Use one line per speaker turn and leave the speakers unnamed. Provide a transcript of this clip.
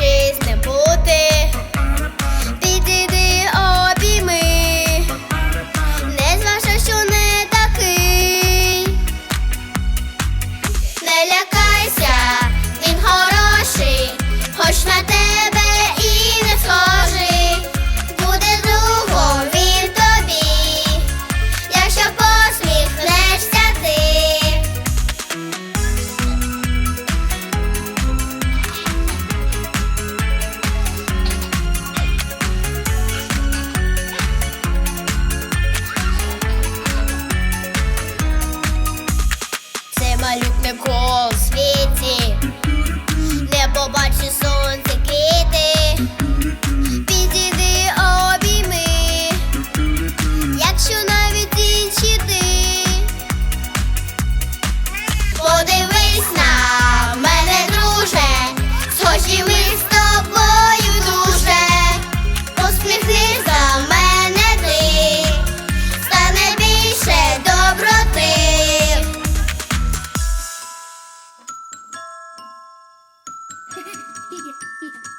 Треба поруч ним бути. Підійди обійми, не зважай, що не такий. Не лякайся, 嘿嘿，弟弟，弟弟。